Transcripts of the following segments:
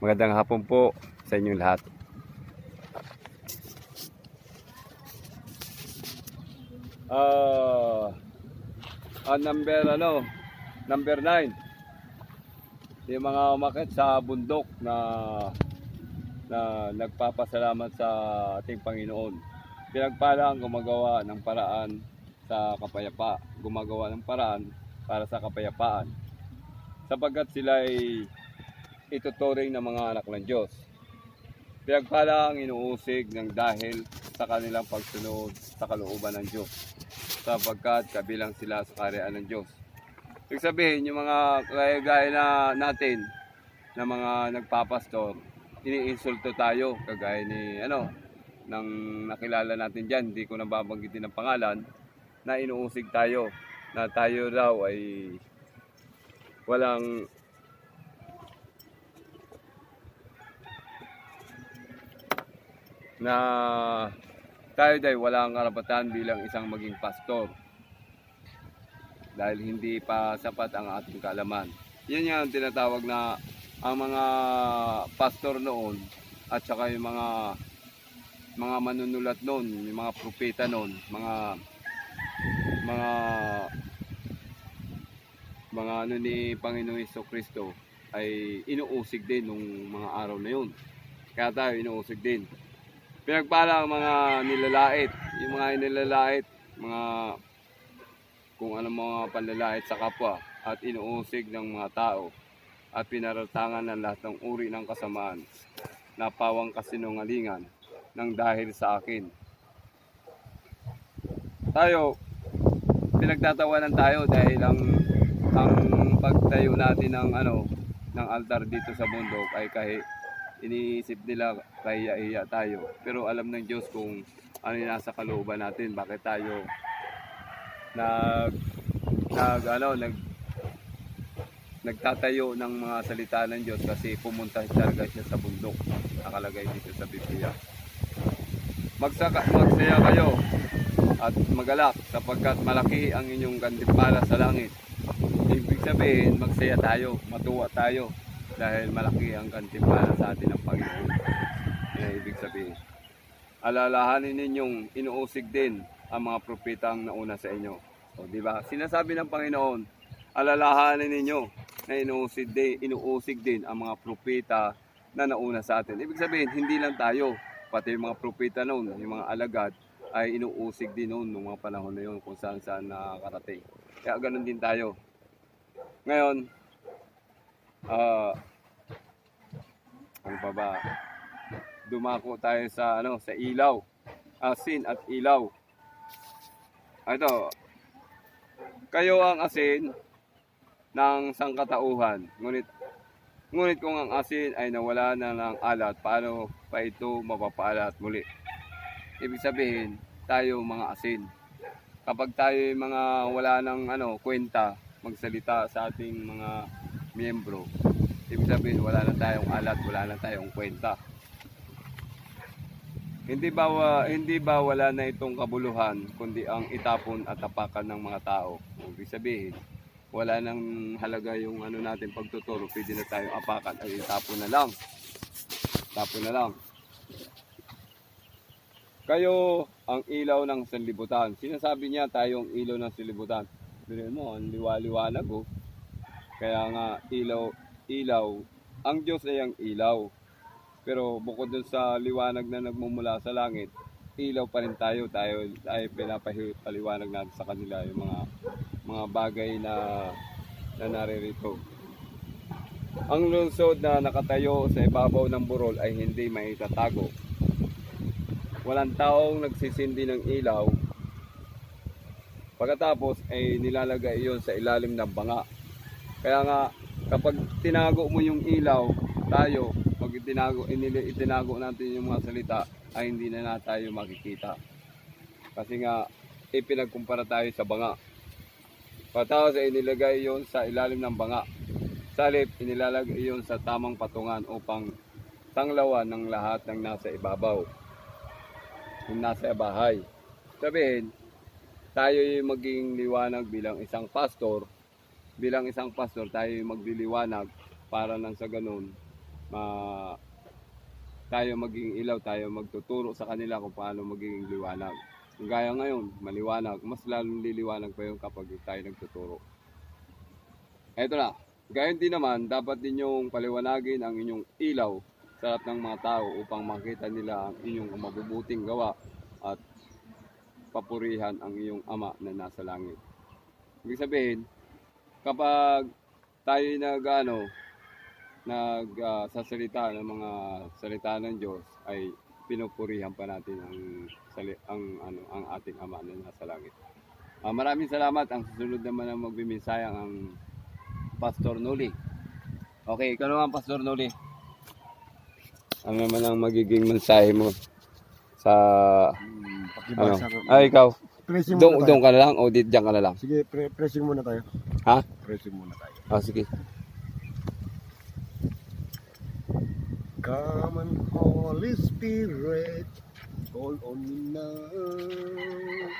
Magandang hapon po sa inyong lahat. Ah, ang number ano, number 9. Yung mga umakit sa bundok na na nagpapasalamat sa ating Panginoon. Pinagpala ang gumagawa ng paraan sa kapayapa, gumagawa ng paraan para sa kapayapaan. Sapagkat sila ay ituturing ng mga anak ng Diyos. Pinagpala ang inuusig ng dahil sa kanilang pagsunod sa kalooban ng Diyos sapagkat kabilang sila sa karyaan ng Diyos. Ibig sabihin, yung mga gaya na natin na mga nagpapastor, iniinsulto tayo kagaya ni ano nang nakilala natin diyan hindi ko na babanggitin ang pangalan na inuusig tayo na tayo raw ay walang na tayo dahil walang karapatan bilang isang maging pastor dahil hindi pa sapat ang ating kaalaman. Yan yung tinatawag na ang mga pastor noon at saka yung mga mga manunulat noon, yung mga propeta noon, mga mga mga ano ni Panginoong Hesus Kristo ay inuusig din nung mga araw na yun. Kaya tayo inuusig din. Pinagpala ang mga nilalait, yung mga nilalait, mga kung ano mga panlalait sa kapwa at inuusig ng mga tao at pinaratangan ng lahat ng uri ng kasamaan na pawang kasinungalingan ng dahil sa akin. Tayo, pinagtatawanan tayo dahil ang ang pagtayo natin ng ano ng altar dito sa bundok ay kahit iniisip nila kaya tayo. Pero alam ng Diyos kung ano yung nasa kalooban natin, bakit tayo nag nag ano nag nagtatayo ng mga salita ng Diyos kasi pumunta talaga siya sa bundok. Nakalagay dito sa Biblia. Magsaka magsaya kayo at magalak sapagkat malaki ang inyong gantimpala sa langit. Ibig sabihin magsaya tayo matuwa tayo dahil malaki ang gantimpala sa atin ng Panginoon yan ibig sabihin alalahanin ninyong inuusig din ang mga propetang nauna sa inyo o di ba sinasabi ng Panginoon alalahanin ninyo na inuusig din, inuusig din ang mga propeta na nauna sa atin. Ibig sabihin, hindi lang tayo, pati yung mga propeta noon, yung mga alagad, ay inuusig din noon nung mga panahon na yun kung saan saan nakakarating. Kaya ganun din tayo. Ngayon, ah, ano pa ba? Dumako tayo sa ano, sa ilaw. Asin at ilaw. Ito, kayo ang asin ng sangkatauhan. Ngunit ngunit kung ang asin ay nawala na ng alat, paano pa ito mapapaalat muli? Ibig sabihin, tayo mga asin. Kapag tayo mga wala ng ano, kwenta, magsalita sa ating mga miyembro, ibig sabihin wala na tayong alat, wala na tayong kwenta. Hindi ba hindi ba wala na itong kabuluhan kundi ang itapon at tapakan ng mga tao? Ibig sabihin, wala nang halaga yung ano natin pagtuturo, pwede na tayong apakan ay itapon na lang. Tapon na lang. Kayo ang ilaw ng sanlibutan. Sinasabi niya tayong ilaw ng sanlibutan. Pero mo, ang liwa-liwanag oh. Kaya nga ilaw, ilaw, ang Diyos ay ang ilaw. Pero bukod dun sa liwanag na nagmumula sa langit, ilaw pa rin tayo. Tayo ay pinapaliwanag natin sa kanila yung mga mga bagay na na naririto. Ang lungsod na nakatayo sa ibabaw ng burol ay hindi maitatago. Walang taong nagsisindi ng ilaw. Pagkatapos ay nilalagay iyon sa ilalim ng banga. Kaya nga kapag tinago mo yung ilaw, tayo, pag itinago, inili, itinago natin yung mga salita, ay hindi na, na tayo makikita. Kasi nga, ipinagkumpara tayo sa banga. Pagkatapos ay inilagay iyon sa ilalim ng banga. Salip, inilalagay iyon sa tamang patungan upang tanglawan ng lahat ng nasa ibabaw. Yung nasa bahay. Sabihin, tayo yung maging liwanag bilang isang pastor. Bilang isang pastor, tayo yung magliliwanag para nang sa ganun ma tayo maging ilaw, tayo magtuturo sa kanila kung paano magiging liwanag. Gaya ngayon, maliwanag, mas lalong liliwanag pa yun kapag tayo nagtuturo. Eto na, gayon din naman, dapat ninyong paliwanagin ang inyong ilaw sa lahat ng mga tao upang makita nila ang inyong mabubuting gawa at papurihan ang iyong ama na nasa langit. Ibig sabihin, kapag tayo nag ano, nag ah, sasalita ng mga salita ng Diyos ay pinupurihan pa natin ang ang ano ang ating ama na nasa langit. Ah, maraming salamat. Ang susunod naman ang magbimisayang ang Pastor Noli. Okay, ikaw naman Pastor Noli. Ano naman ang magiging mensahe mo sa Hmm, ano? Ay, ikaw. Pressing Doon, muna tayo. doon ka na lang o di, diyan ka na lang? Sige, pre- pressing muna tayo. Ha? Pressing muna tayo. Ah, sige. Come and Holy Spirit, call on me now.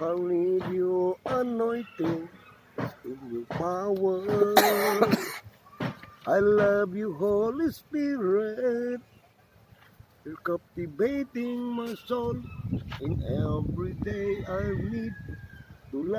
I need your anointing in your power. I love you, Holy Spirit. You're captivating my soul. In every day I to love.